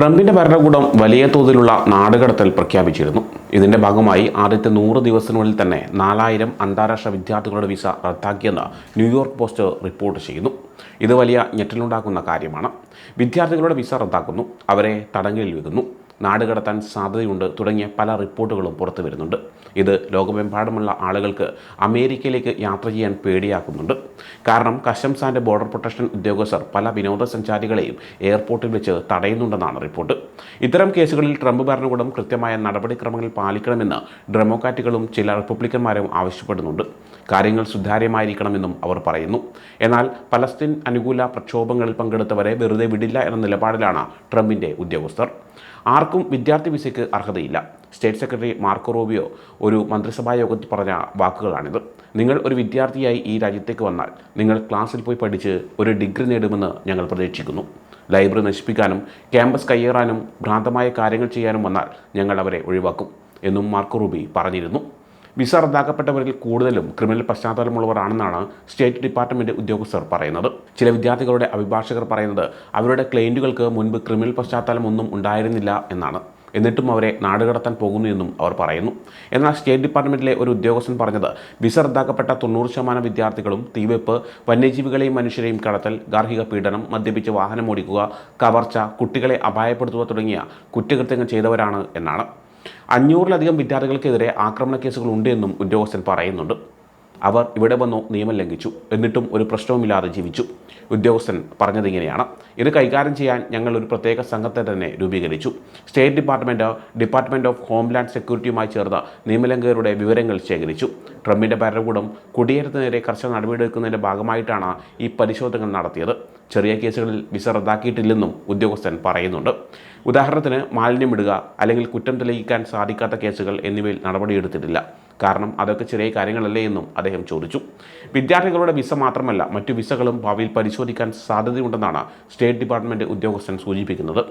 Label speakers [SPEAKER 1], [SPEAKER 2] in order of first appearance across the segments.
[SPEAKER 1] ട്രംപിന്റെ ഭരണകൂടം വലിയ തോതിലുള്ള നാടുകടത്തൽ പ്രഖ്യാപിച്ചിരുന്നു. ഇതിന്റെ ഭാഗമായി ആദ്യത്തെ നൂറ് ദിവസത്തിനുള്ളിൽ തന്നെ നാലായിരം അന്താരാഷ്ട്ര വിദ്യാർത്ഥികളുടെ വിസ റദ്ദാക്കിയെന്ന് ന്യൂയോർക്ക് പോസ്റ്റ് റിപ്പോർട്ട് ചെയ്യുന്നു. ഇത് വലിയ ഞെട്ടലുണ്ടാക്കുന്ന കാര്യമാണ്. വിദ്യാർത്ഥികളുടെ വിസ റദ്ദാക്കുന്നു. അവരെ തടങ്കലിൽ വെക്കുന്നു നാടുകടത്താൻ സാധ്യതയുണ്ട് തുടങ്ങിയ പല റിപ്പോർട്ടുകളും പുറത്തു വരുന്നുണ്ട്. ഇത് ലോകമെമ്പാടുമുള്ള ആളുകൾക്ക് അമേരിക്കയിലേക്ക് യാത്ര ചെയ്യാൻ പേടിയാക്കുന്നുണ്ട്. കാരണം കസ്റ്റംസ് ആൻഡ് ബോർഡർ പ്രൊട്ടക്ഷൻ ഉദ്യോഗസ്ഥർ പല വിനോദസഞ്ചാരികളെയും എയർപോർട്ടിൽ വെച്ച് തടയുന്നുണ്ടെന്നാണ് റിപ്പോർട്ട്. ഇത്തരം കേസുകളിൽ ട്രംപ് ഭരണകൂടം കൃത്യമായ നടപടിക്രമങ്ങൾ പാലിക്കണമെന്ന് ഡെമോക്രാറ്റുകളും ചില റിപ്പബ്ലിക്കന്മാരും ആവശ്യപ്പെടുന്നുണ്ട്. കാര്യങ്ങൾ സുതാര്യമായിരിക്കണമെന്നും അവർ പറയുന്നു. എന്നാൽ പലസ്തീൻ അനുകൂല പ്രക്ഷോഭങ്ങളിൽ പങ്കെടുത്തവരെ വെറുതെ വിടില്ല എന്ന നിലപാടിലാണ് ട്രംപിന്റെ ഉദ്യോഗസ്ഥർ. ആർക്കും വിദ്യാർത്ഥി വിസയ്ക്ക് അർഹതയില്ല. സ്റ്റേറ്റ് സെക്രട്ടറി മാർക്കോ റോബിയോ ഒരു മന്ത്രിസഭാ യോഗത്തിൽ പറഞ്ഞ വാക്കുകളാണിത്. നിങ്ങൾ ഒരു വിദ്യാർത്ഥിയായി ഈ രാജ്യത്തേക്ക് വന്നാൽ നിങ്ങൾ ക്ലാസ്സിൽ പോയി പഠിച്ച് ഒരു ഡിഗ്രി നേടുമെന്ന് ഞങ്ങൾ പ്രതീക്ഷിക്കുന്നു. ലൈബ്രറി നശിപ്പിക്കാനും ക്യാമ്പസ് കയ്യേറാനും ഭ്രാന്തമായ കാര്യങ്ങൾ ചെയ്യാനും വന്നാൽ ഞങ്ങൾ അവരെ ഒഴിവാക്കും എന്നും മാർക്കോ റൂബി പറഞ്ഞിരുന്നു. വിസ റദ്ദാക്കപ്പെട്ടവരിൽ കൂടുതലും ക്രിമിനൽ പശ്ചാത്തലമുള്ളവരാണെന്നാണ് സ്റ്റേറ്റ് ഡിപ്പാർട്ട്മെന്റ് ഉദ്യോഗസ്ഥർ പറയുന്നത്. ചില വിദ്യാർത്ഥികളുടെ അഭിഭാഷകർ പറയുന്നത് അവരുടെ ക്ലയന്റുകൾക്ക് മുൻപ് ക്രിമിനൽ പശ്ചാത്തലമൊന്നും ഉണ്ടായിരുന്നില്ല എന്നാണ്. എന്നിട്ടും അവരെ നാടുകടത്താൻ പോകുന്നു എന്നും അവർ പറയുന്നു. എന്നാൽ സ്റ്റേറ്റ് ഡിപ്പാർട്ട്മെന്റിലെ ഒരു ഉദ്യോഗസ്ഥൻ പറഞ്ഞത് വിസ റദ്ദാക്കപ്പെട്ട തൊണ്ണൂറ് ശതമാനം വിദ്യാർത്ഥികളും തീവെപ്പ് വന്യജീവികളെയും മനുഷ്യരെയും കടത്തൽ ഗാർഹിക പീഡനം മദ്യപിച്ച് വാഹനം ഓടിക്കുക കവർച്ച കുട്ടികളെ അപായപ്പെടുത്തുക തുടങ്ങിയ കുറ്റകൃത്യങ്ങൾ ചെയ്തവരാണ് എന്നാണ്. അഞ്ഞൂറിലധികം വിദ്യാർത്ഥികൾക്കെതിരെ ആക്രമണ കേസുകൾ ഉണ്ട് എന്നും ഉദ്യോഗസ്ഥൻ പറയുന്നുണ്ട്. അവർ ഇവിടെ വന്നു നിയമം ലംഘിച്ചു. എന്നിട്ടും ഒരു പ്രശ്നവുമില്ലാതെ ജീവിച്ചു. ഉദ്യോഗസ്ഥൻ പറഞ്ഞതിങ്ങനെയാണ് ഇത് കൈകാര്യം ചെയ്യാൻ ഞങ്ങൾ ഒരു പ്രത്യേക സംഘത്തെ തന്നെ രൂപീകരിച്ചു. State department department of homeland സെക്യൂരിറ്റിയുമായി ചേർന്ന് നിയമലംഘകരുടെ വിവരങ്ങൾ ശേഖരിച്ചു. ട്രംപിന്റെ ഭരണകൂടം കുടിയേറ്റത്തിനെതിരെ കർശന നടപടിയെടുക്കുന്നതിന്റെ ഭാഗമായിട്ടാണ് ഈ പരിശോധനകൾ നടത്തിയത്. ചെറിയ കേസുകളിൽ വിസ റദ്ദാക്കിയിട്ടില്ലെന്നും ഉദ്യോഗസ്ഥൻ പറയുന്നുണ്ട്. ഉദാഹരണത്തിന് മാലിന്യമിടുക അല്ലെങ്കിൽ കുറ്റം തെളിയിക്കാൻ സാധിക്കാത്ത കേസുകൾ എന്നിവയിൽ നടപടിയെടുത്തിട്ടില്ല. കാരണം അതൊക്കെ ചെറിയ കാര്യങ്ങളല്ലേ എന്നും അദ്ദേഹം ചോദിച്ചു. വിദ്യാർത്ഥികളുടെ വിസ മാത്രമല്ല മറ്റു വിസകളും ഭാവിയിൽ പരിശോധിക്കാൻ സാധ്യതയുണ്ടെന്നാണ് സ്റ്റേറ്റ് ഡിപ്പാർട്ട്മെന്റ് ഉദ്യോഗസ്ഥൻ സൂചിപ്പിക്കുന്നത്.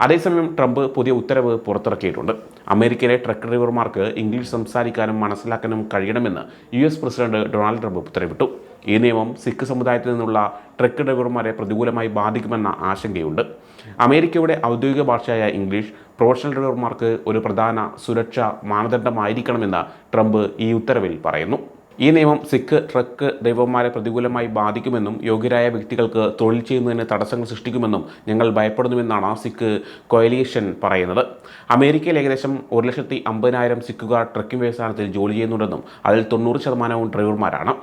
[SPEAKER 1] അതേസമയം ട്രംപ് പുതിയ ഉത്തരവ് പുറത്തിറക്കിയിട്ടുണ്ട്. അമേരിക്കയിലെ ട്രക്ക് ഡ്രൈവർമാർക്ക് ഇംഗ്ലീഷ് സംസാരിക്കാനും മനസ്സിലാക്കാനും കഴിയണമെന്ന് യു പ്രസിഡന്റ് ഡൊണാൾഡ് ട്രംപ് ഉത്തരവിട്ടു. ഈ നിയമം സിഖ് സമുദായത്തിൽ നിന്നുള്ള ട്രക്ക് ഡ്രൈവർമാരെ പ്രതികൂലമായി ബാധിക്കുമെന്ന ആശങ്കയുണ്ട്. അമേരിക്കയുടെ ഔദ്യോഗിക ഭാഷയായ ഇംഗ്ലീഷ് പ്രൊഫഷണൽ ഡ്രൈവർമാർക്ക് ഒരു പ്രധാന സുരക്ഷാ മാനദണ്ഡമായിരിക്കണമെന്ന് ട്രംപ് ഈ ഉത്തരവിൽ പറയുന്നു. ഈ നിയമം സിഖ് ട്രക്ക് ഡ്രൈവർമാരെ പ്രതികൂലമായി ബാധിക്കുമെന്നും യോഗ്യരായ വ്യക്തികൾക്ക് തൊഴിൽ ചെയ്യുന്നതിന് തടസ്സങ്ങൾ സൃഷ്ടിക്കുമെന്നും ഞങ്ങൾ ഭയപ്പെടുന്നുവെന്നാണ് സിഖ് കൊയലീഷൻ പറയുന്നത്. അമേരിക്കയിൽ ഏകദേശം ഒരു ലക്ഷത്തി അമ്പതിനായിരം സിഖുകാർ ട്രക്കിംഗ് വ്യവസായത്തിൽ ജോലി ചെയ്യുന്നുണ്ടെന്നും അതിൽ തൊണ്ണൂറ് ശതമാനവും ഡ്രൈവർമാരാണ്.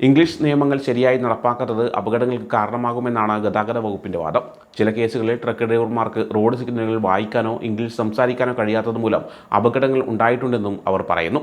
[SPEAKER 1] ഇംഗ്ലീഷ് നിയമങ്ങൾ ശരിയായി നടപ്പാക്കാത്തത് അപകടങ്ങൾക്ക് കാരണമാകുമെന്നാണ് ഗതാഗത വകുപ്പിന്റെ വാദം. ചില കേസുകളിൽ ട്രക്ക് ഡ്രൈവർമാർക്ക് റോഡ് സിഗ്നലുകൾ വായിക്കാനോ ഇംഗ്ലീഷ് സംസാരിക്കാനോ കഴിയാത്തത് മൂലം അപകടങ്ങൾ ഉണ്ടായിട്ടുണ്ടെന്നും അവർ പറയുന്നു.